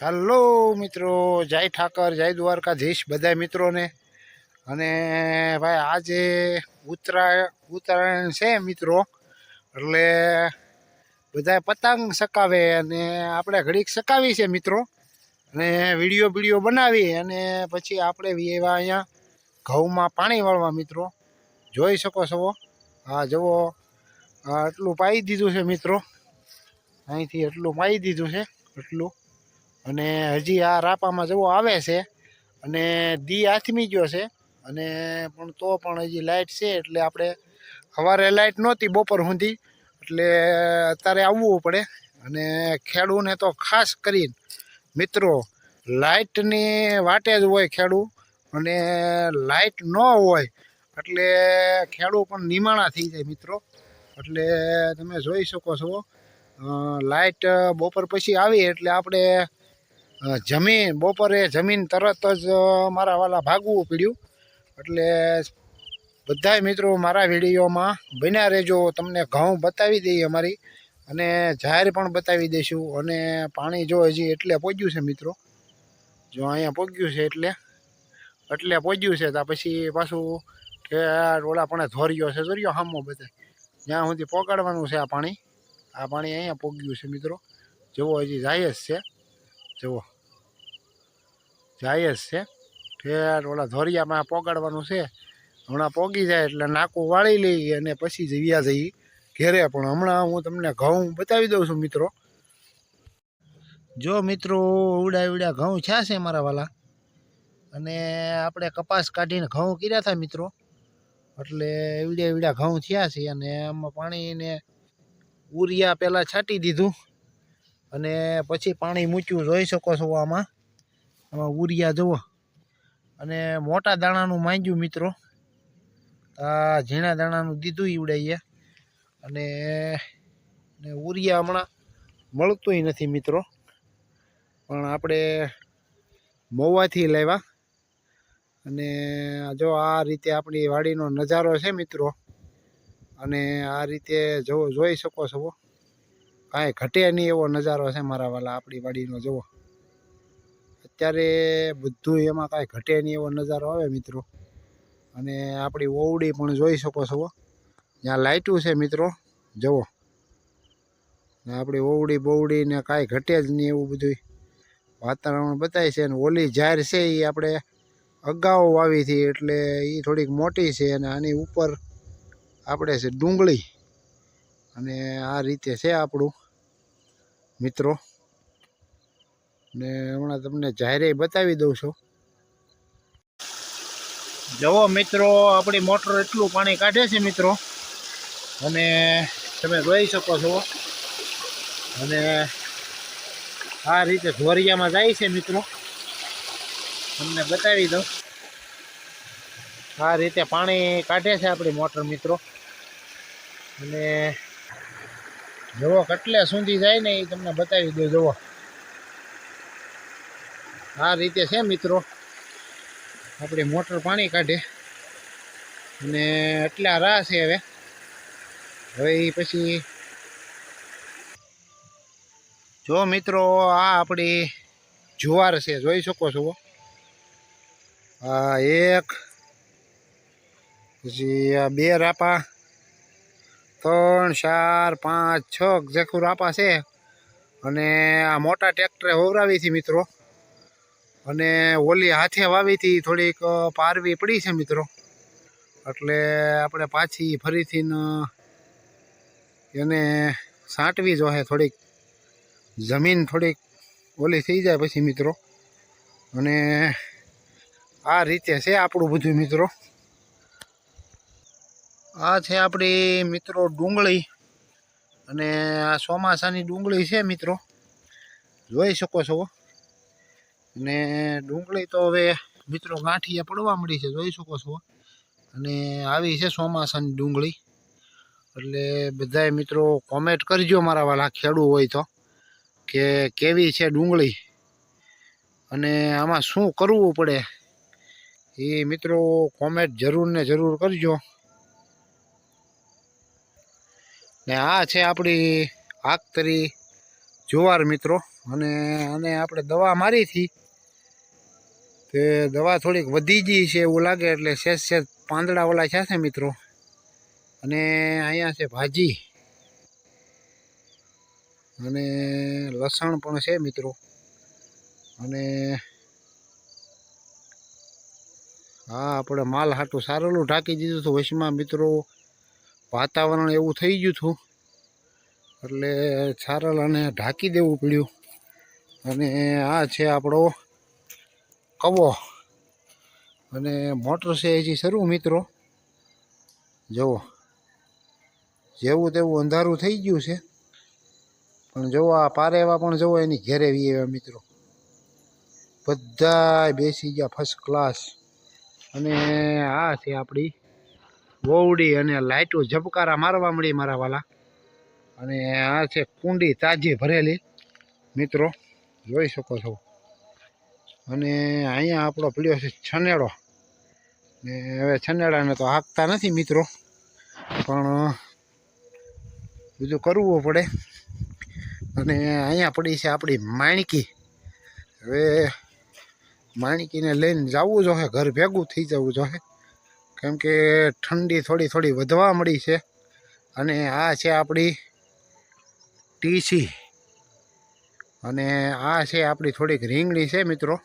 Hello મિત્રો, જય ઠાકર, જય દ્વારકાધીશ બધા મિત્રોને. અને ભાઈ, આજે ઉત્તરાયણ ઉત્તરાયણ છે મિત્રો. એટલે બધા પતંગ સકાવે અને આપણે ઘડીક સકાવી છે મિત્રો. અને વીડિયો વીડિયો બનાવી અને પછી આપણે એવા અહીંયા ઘઉંમાં પાણી વાળવા મિત્રો. જોઈ શકો છો. હા જુઓ આટલું પાઈ દીધું છે મિત્રો. અહીંથી એટલું પાઈ દીધું છે એટલું અને હજી આ રાપામાં જવો આવે છે અને દી આથમી ગયો છે. અને પણ તો પણ હજી લાઇટ છે એટલે આપણે સવારે લાઇટ નહોતી, બપોર સુધી. એટલે અત્યારે આવવું પડે. અને ખેડૂને તો ખાસ કરીને મિત્રો લાઇટની વાટે જ હોય ખેડૂ. અને લાઇટ ન હોય એટલે ખેડૂ પણ નિમાણા થઈ જાય મિત્રો. એટલે તમે જોઈ શકો છો લાઇટ બપોર પછી આવી એટલે આપણે જમીન, બપોરે જમીન તરત જ મારા વાલા ભાગવું પડ્યું. એટલે બધાય મિત્રો મારા વિડીયોમાં બન્યા રહેજો. તમને ઘઉં બતાવી દઈએ અમારી અને જાહેર પણ બતાવી દઈશું. અને પાણી જો હજી એટલે પહોંચ્યું છે મિત્રો. જો અહીંયા પહોંચ્યું છે એટલે એટલે પહોંચ્યું છે. ત્યાં પછી પાછું કે ઓલા પણ ધોર્યો છે. ધોર્યો હામો બધા જ્યાં સુધી પોકાડવાનું છે આ પાણી આ પાણી અહીંયા પોગ્યું છે મિત્રો. જુઓ હજી જાય જ છે. જુઓ. જાય જ છે. ઠેર ઓલા ધોરિયામાં પોગાડવાનું છે. હમણાં પોગી જાય એટલે નાકું વાળી લઈ અને પછી જવ્યા જઈ ઘેરે. પણ હમણાં હું તમને ઘઉં બતાવી દઉં છું મિત્રો. જો મિત્રો, ઉડા ઉડા ઘઉં છ્યા છે મારા વાલા. અને આપણે કપાસ કાઢીને ઘઉં કર્યા હતા મિત્રો. એટલે એવડ્યા એવડ્યા ઘઉં થયા છે અને આમાં પાણીને ઉરિયા પહેલાં છાંટી દીધું. અને પછી પાણી મૂક્યું, જોઈ શકો છો આમાં. આમાં ઉરિયા, જુઓ. અને મોટા દાણાનું માંગ્યું મિત્રો. આ ઝીણા દાણાનું દીધું ઈવડાઈએ અને ઉરિયા હમણાં મળતુંય નથી મિત્રો. પણ આપણે મોવાથી લાવ્યા. અને જો આ રીતે આપણી વાડીનો નજારો છે મિત્રો. અને આ રીતે જો જોઈ શકો છો. કાંઈ ઘટે નહીં એવો નજારો છે મારા વાલા આપણી વાડીનો, જુઓ. અત્યારે બધું એમાં કાંઈ ઘટે નહીં એવો નજારો આવે મિત્રો. અને આપણી ઓવડી પણ જોઈ શકો છો જ્યાં લાઇટું છે મિત્રો, જુઓ. ને આપણી ઓવડી બોવડી ને કાંઈ ઘટે જ નહીં એવું બધું વાતાવરણ બતાય છે અને ઓલી જાહેર છે એ આપણે અગાઉ વાવી હતી એટલે એ થોડીક મોટી છે અને આની ઉપર આપણે છે ડુંગળી. અને આ રીતે છે આપણું. મિત્રો. ને હમણાં તમને જાહેરે બતાવી દઉં છું. જવો મિત્રો, આપણી મોટર એટલું પાણી કાઢે છે મિત્રો. અને તમે જોઈ શકો છો. અને આ રીતે ધોરિયામાં જાય છે મિત્રો. તમને બતાવી દઉં. આ રીતે પાણી કાઢે છે આપણી મોટર મિત્રો. અને જુઓ કેટલે સુધી જાય ને એ તમને બતાવી દો જુઓ. આ રીતે છે મિત્રો. આપણી મોટર પાણી કાઢે. અને એટલા રાહ છે હવે. હવે પછી જો મિત્રો, આ આપણી જુવાર છે, જોઈ શકો છો. આ એક, પછી આ બે રાપા ત્રણ, ચાર, પાંચ, છ જેખું રાપા છે. અને આ મોટા ટ્રેક્ટરે વવરાવી હતી મિત્રો. અને ઓલી હાથે વાવી હતી, થોડીક પારવી પડી છે મિત્રો. એટલે આપણે પાછી ફરીથી એને સાંટવી જોઈએ થોડીક. જમીન થોડીક ઓલી થઈ જાય પછી મિત્રો. અને આ રીતે છે આપણું બધું મિત્રો. આ છે આપણી મિત્રો ડુંગળી. અને આ ચોમાસાની ડુંગળી છે મિત્રો. જોઈ શકો છો. અને ડુંગળી તો હવે મિત્રો ગાંઠિયા પડવા મળી છે, જોઈ શકો છો. અને આવી છે ચોમાસાની ડુંગળી. એટલે બધાય મિત્રો કોમેન્ટ કરજો મારા વાલા ખેડૂ હોય તો, કે કેવી છે ડુંગળી? અને આમાં શું કરવું પડે? એ મિત્રો કોમેન્ટ જરૂર ને જરૂર કરજો. ને આ છે આપણી આખતરી જુવાર મિત્રો. અને અને આપણે દવા મારી હતી. તે દવા થોડીક વધી ગઈ છે એવું લાગે એટલે સેજ સેજ પાંદડા છે છે મિત્રો. અને અહીંયા છે ભાજી. અને લસણ પણ છે મિત્રો. અને હા આપણે માલ હાટું સારેલું ઢાંકી દીધું હતું વચમાં મિત્રો. વાતાવરણ એવું થઈ ગયું હતું. એટલે સારલાને ઢાંકી દેવું પડ્યું. અને આ છે આપણો કવો. અને મોટર છે હજી શરૂ મિત્રો. જુઓ. જેવું તેવું અંધારું થઈ ગયું છે. પણ જુઓ, આ પારેવા પણ જુઓ, એની ઘેરે એવા મિત્રો. બધા બેસી ગયા ફર્સ્ટ ક્લાસ અને આ છે આપણી વોવડી અને લાઇટો ઝબકારા મારવા મળી મારા વાલા. અને આ છે કુંડી તાજી ભરેલી. મિત્રો, જોઈ શકો છો. અને અહીંયા આપણો પડ્યો છે છનેડો. ને હવે છનેડાને તો હાંકતા નથી મિત્રો. પણ બીજું કરવું પડે. અને અહીંયા પડી છે આપણી માણકી. હવે માણકીને લઈને જવું જોઈએ ઘર ભેગું થઈ જવું જોઈએ કેમ કે ઠંડી થોડી થોડી વધવા મળી છે. અને આ છે આપણી ટીસી. અને આ છે આપણી થોડીક રીંગણી છે મિત્રો.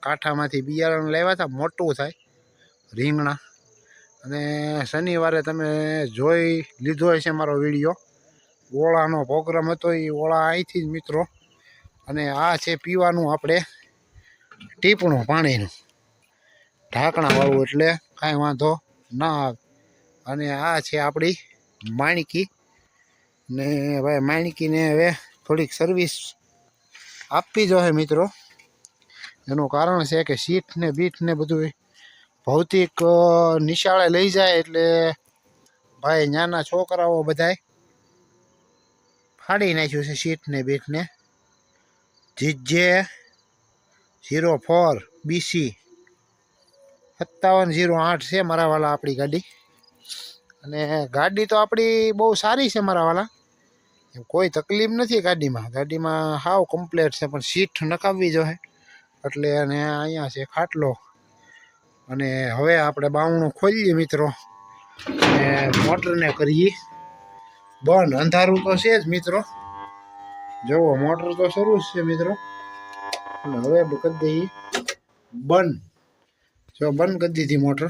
કાંઠામાંથી બિયારણ લાવ્યા હતા મોટું થાય રીંગણા. અને શનિવારે તમે જોઈ લીધો હશે મારો વીડિયો. ઓળાનો પ્રોગ્રામ હતો એ ઓળા અહીંથી જ મિત્રો. અને આ છે પીવાનું આપણે ટીપણું પાણીનું. ઢાંકણાવાળું એટલે કાંઈ વાંધો ના આવે. અને આ છે આપણી માણકી. ને ભાઈ માણકીને હવે થોડીક સર્વિસ આપવી જોઈએ મિત્રો. એનું કારણ છે કે સીટ ને બીટ ને બધું ભૌતિક નિશાળે લઈ જાય એટલે ભાઈ નાના છોકરાઓ બધાય ફાડી નાખ્યું છે સીટ ને બીટ ને. GJ, zero four, BC. સત્તાવન ઝીરો આઠ છે મારાવાલા આપણી ગાડી. અને ગાડી તો આપણી બહુ સારી છે મારાવાલા કોઈ તકલીફ નથી ગાડીમાં. ગાડીમાં હાવ કમ્પ્લેટ છે, પણ સીટ નકાવવી જોઈએ. એટલે અને અહીંયા છે ખાટલો. અને હવે આપણે બાવણું ખોલીએ મિત્રો. અને મોટરને કરીએ. બંધ. અંધારું તો છે જ મિત્રો. જુઓ, મોટર તો શરૂ જ છે મિત્રો. અને હવે કરી દઈએ બંધ. જો બંધ કરી દીધી મોટર.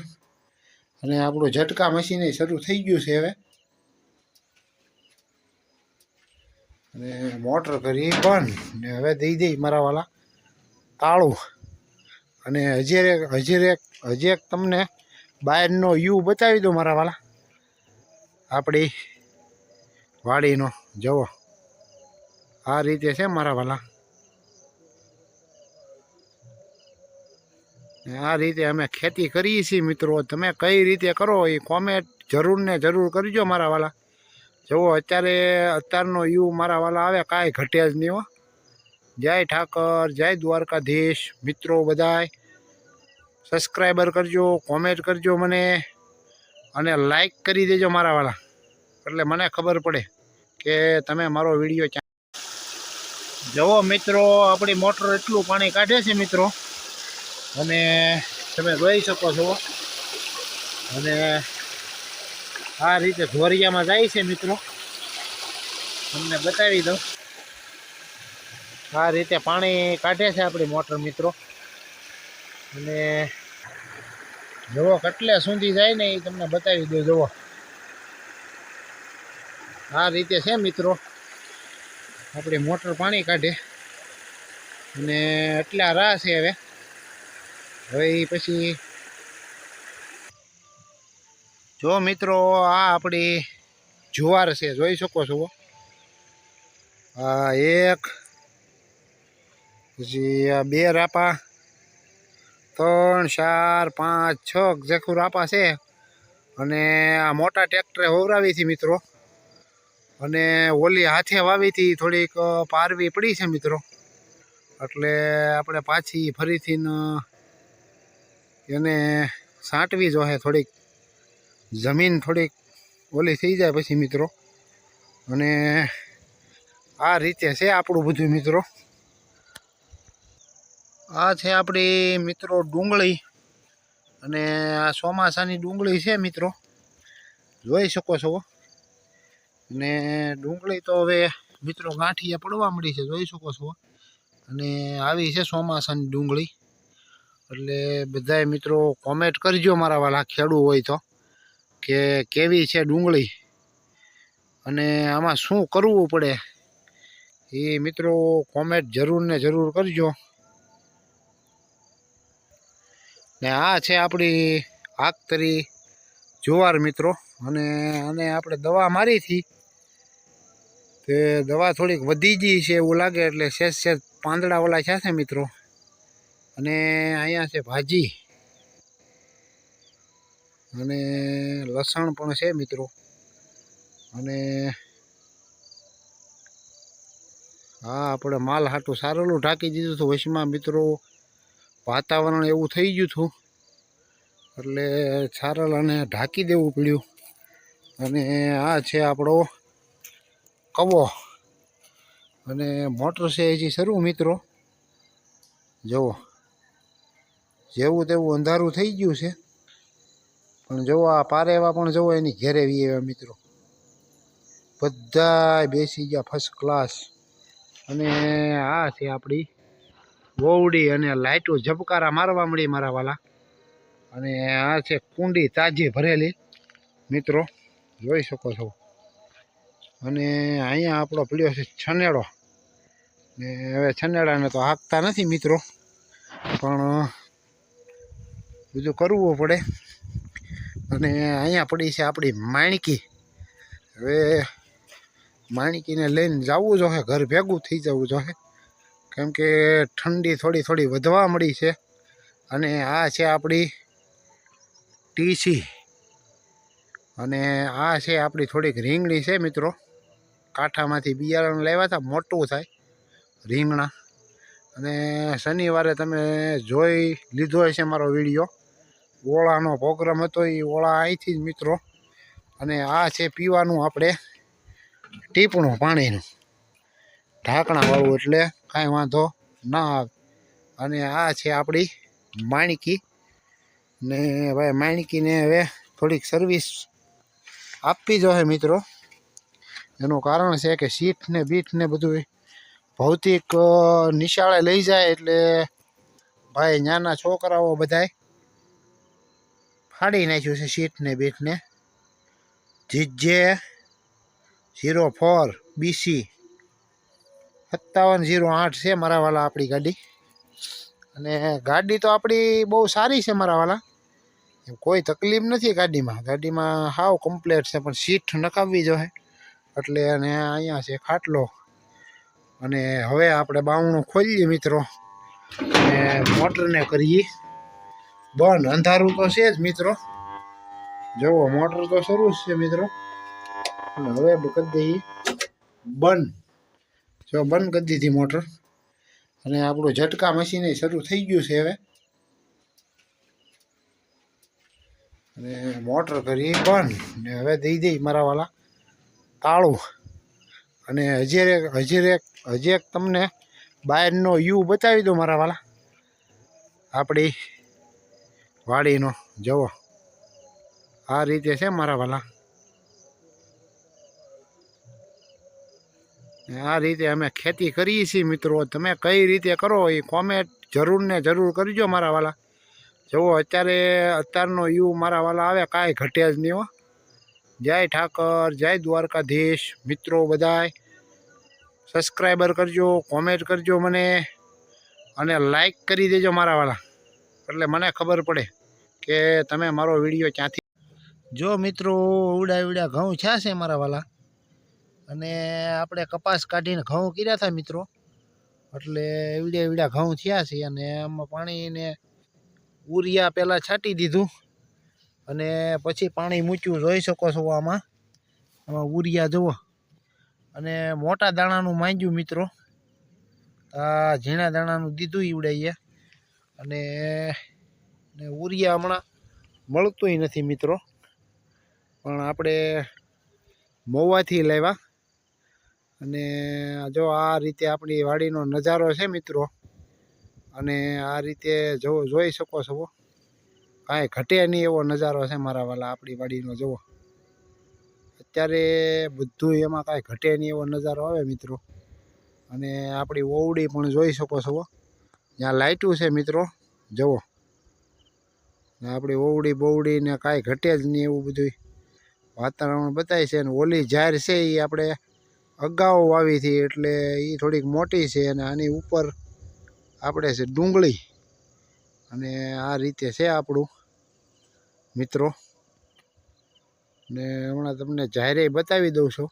અને આપણું ઝટકા મશીન એ શરૂ થઈ ગયું છે હવે. અને મોટર કરી બંધ. ને હવે દઈ દઈ મારા વાલા તાળું. અને હજી એક હજી એક હજી એક તમને બહારનો યુ બતાવી દો મારા વાલા આપણી વાડીનો જવો. આ રીતે છે મારા વાલા આ રીતે અમે ખેતી કરીએ છીએ મિત્રો. તમે કઈ રીતે કરો એ કોમેન્ટ જરૂર ને જરૂર કરજો મારા વાલા. જુઓ, અત્યારે અત્યારનો યુ મારા વાલા આવે, કાંઈ ઘટે જ નહીં હો. જય ઠાકર, જય દ્વારકાધીશ. મિત્રો બધાય સબસ્ક્રાઈબર કરજો કોમેન્ટ કરજો મને. અને લાઈક કરી દેજો મારા વાલા. એટલે મને ખબર પડે કે તમે મારો વીડિયો જુઓ મિત્રો, આપણી મોટર એટલું પાણી કાઢે છે મિત્રો. અને તમે જોઈ શકો છો. અને આ રીતે ધોરિયામાં જાય છે મિત્રો. તમને બતાવી દઉં. આ રીતે પાણી કાઢે છે આપણી મોટર મિત્રો. અને જુઓ કટલે સુધી જાય ને એ તમને બતાવી દઉં, જુઓ. આ રીતે છે મિત્રો. આપણી મોટર પાણી કાઢે. અને એટલા રાહ છે હવે. હવે પછી જો મિત્રો, આ આપણી જુવાર છે, જોઈ શકો છો. આ એક, પછી આ બે રાપા, ત્રણ, ચાર, પાંચ, છ જેખું રાપા છે. અને આ મોટા ટ્રેક્ટરે હોવરાવી હતી મિત્રો. અને ઓલી હાથે વાવી હતી થોડીક પારવી પડી છે મિત્રો. એટલે આપણે પાછી ફરીથી ન એને સાંટવી જોઈએ થોડીક. જમીન થોડીક ઓલી થઈ જાય પછી મિત્રો. અને આ રીતે છે આપણું બધું મિત્રો. આ છે આપણી મિત્રો ડુંગળી. અને આ ચોમાસાની ડુંગળી છે મિત્રો. જોઈ શકો છો. અને ડુંગળી તો હવે મિત્રો ગાંઠિયા પડવા મળી છે, જોઈ શકો છો. અને આવી છે ચોમાસાની ડુંગળી. એટલે બધાય મિત્રો કોમેન્ટ કરજો મારા વાલા ખેડૂ હોય તો, કે કેવી છે ડુંગળી? અને આમાં શું કરવું પડે? એ મિત્રો કોમેન્ટ જરૂર ને જરૂર કરજો. ને આ છે આપણી આખતરી જુવાર મિત્રો, અને આને આપણે દવા મારી હતી. તે દવા થોડીક વધી ગઈ છે એવું લાગે, એટલે સેજ સેજ પાંદડા ઓલા છે મિત્રો. અને અહીંયા છે ભાજી. અને લસણ પણ છે મિત્રો. અને હા, આપણે માલ હાટું સારેલું ઢાંકી દીધું હતું વચમાં મિત્રો. વાતાવરણ એવું થઈ ગયું હતું. એટલે સારેલાને ઢાંકી દેવું પડ્યું. અને આ છે આપણો કવો. અને મોટર છે હજી શરૂ મિત્રો. જુઓ. જેવું તેવું અંધારું થઈ ગયું છે. પણ જુઓ આ પારેવા પણ જુઓ, એની ઘેરે એવા મિત્રો. બધા બેસી ગયા ફર્સ્ટ ક્લાસ અને આ છે આપણી વોવડી અને લાઇટો ઝબકારા મારવા મળી મારા વાલા. અને આ છે કુંડી તાજી ભરેલી. મિત્રો, જોઈ શકો છો. અને અહીંયા આપણો પીળ્યો છે છનેડો. ને હવે છનેડાને તો હાંકતા નથી મિત્રો. પણ બધું કરવું પડે. અને અહીંયા પડી છે આપણી માણકી. હવે માણકીને લઈને જવું જોઈએ ઘર ભેગું થઈ જવું જોઈએ કેમ કે ઠંડી થોડી થોડી વધવા મળી છે. અને આ છે આપણી ટીસી. અને આ છે આપણી થોડીક રીંગણી છે મિત્રો. કાંઠામાંથી બિયારણ લાવ્યા હતા, મોટું થાય રીંગણા. અને શનિવારે તમે જોઈ લીધો હશે મારો વીડિયો. ઓળાનો પ્રોગ્રામ હતો એ ઓળા અહીંથી જ મિત્રો. અને આ છે પીવાનું આપણે ટીપણું પાણીનું. ઢાંકણાવાળું એટલે કાંઈ વાંધો ના આવે. અને આ છે આપણી માણકી. ને ભાઈ માણકીને હવે થોડીક સર્વિસ આપવી જોઈએ મિત્રો. એનું કારણ છે કે સીટ ને બીટ ને બધું ભૌતિક નિશાળે લઈ જાય એટલે ભાઈ, નાના છોકરાઓ બધાય ફાડી નાખ્યું છે સીટ ને બીટ ને જીજે, ઝીરો ફોર, બીસી. સત્તાવન, ઝીરો આઠ છે મારાવાલા આપણી ગાડી. અને ગાડી તો આપણી બહુ સારી છે મારાવાલા કોઈ તકલીફ નથી ગાડીમાં. ગાડીમાં હાવ કમ્પ્લેટ છે, પણ સીટ નખાવવી જોઈએ. એટલે અને અહીંયા છે ખાટલો. અને હવે આપણે બાવણું ખોલીએ મિત્રો. અને મોટરને કરીએ. બંધ. અંધારું તો છે જ મિત્રો. જુઓ, મોટર તો શરૂ જ છે મિત્રો. અને હવે કરી દઈએ બંધ. જો બંધ કરી દીધી મોટર. અને આપણું ઝટકા મશીન શરૂ થઈ ગયું છે હવે. અને મોટર કરી બંધ. ને હવે દઈ દઈ મારા વાલા તાળું. અને હજી એક હજી એક હજી એક તમને બહારનો યુ બતાવી દો મારા વાલા. આપણી વાડીનો. જુઓ. આ રીતે છે મારા વાલા. આ રીતે અમે ખેતી કરીએ છીએ મિત્રો. તમે કઈ રીતે કરો એ કોમેન્ટ જરૂર ને જરૂર કરજો મારા વાલા. જુઓ, અત્યારે અત્યારનો યુ મારા વાલા આવે, કાંઈ ઘટે જ નહીં હો. જય ઠાકર, જય દ્વારકાધીશ. મિત્રો બધાય સબસ્ક્રાઈબર કરજો કોમેન્ટ કરજો મને. અને લાઈક કરી દેજો મારા વાલા. એટલે મને ખબર પડે કે તમે મારો વીડિયો ક્યાંથી જો મિત્રો ઉડા ઉડા ઘઉં છે છે મારા વાલા. અને આપણે કપાસ કાઢીને ઘઉં કર્યા હતા મિત્રો. એટલે એવડ્યા એવડ્યા ઘઉં થયા છે અને એમાં પાણીને ઉરિયા પહેલાં છાંટી દીધું. અને પછી પાણી મૂક્યું, જોઈ શકો છો આમાં. આમાં ઉરિયા જુઓ. અને મોટા દાણાનું માંગ્યું મિત્રો. આ ઝીણા દાણાનું દીધું ઈવડાઈએ અને ઉરિયા હમણાં મળતુંય નથી મિત્રો. પણ આપણે મોવાથી લાવ્યા. અને જો આ રીતે આપણી વાડીનો નજારો છે મિત્રો. અને આ રીતે જો જોઈ શકો છો કાંઈ ઘટે નહીં એવો નજારો છે મારા વાલા આપણી વાડીનો, જુઓ. અત્યારે બધું એમાં કાંઈ ઘટે નહીં એવો નજારો આવે મિત્રો. અને આપણી ઓવડી પણ જોઈ શકો છો ત્યાં લાઇટું છે મિત્રો. જુઓ. આપણી ઓવડી બોવડી ને કાંઈ ઘટે જ નહીં એવું બધું વાતાવરણ બતાય છે અને ઓલી જાર છે એ આપણે અગાઉ વાવી હતી એટલે એ થોડીક મોટી છે અને આની ઉપર આપણે છે ડુંગળી. અને આ રીતે છે આપણું. મિત્રો. ને હમણાં તમને જાહેરે બતાવી દઉં છું.